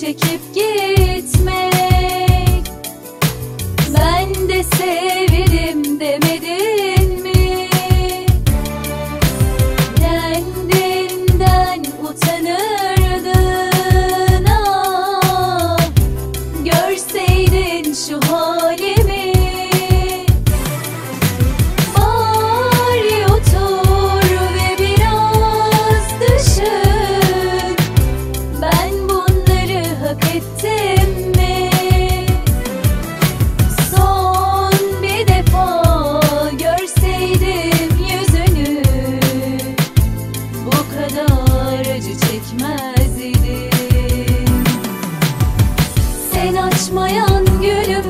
çekip gitmek Ben de severim demedin mi? Kendinden utanırdın ah Görseydin şu halimi açmayan gülümdün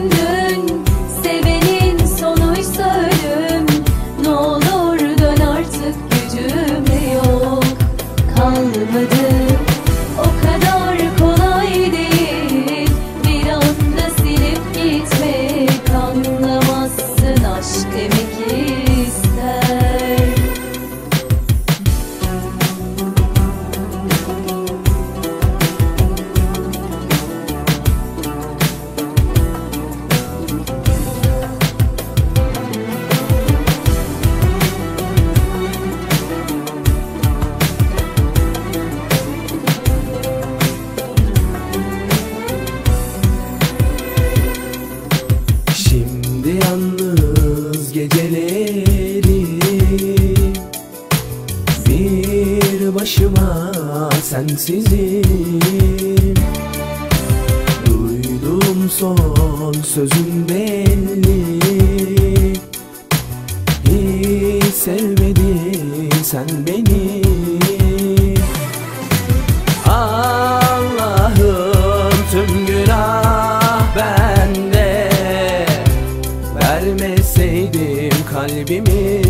Şimdi yalnız geceleri. Bir başıma sensizim. Duydum son sözün belli. Hiç sevmedin sen beni kalbimi.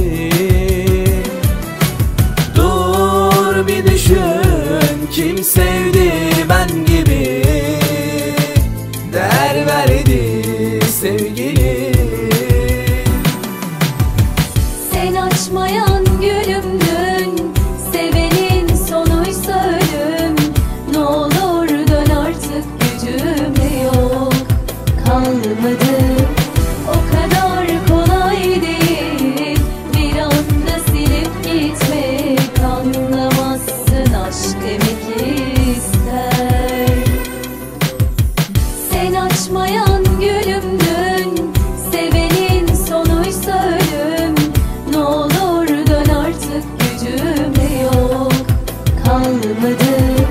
Dur bir düşün kim sevdi almadı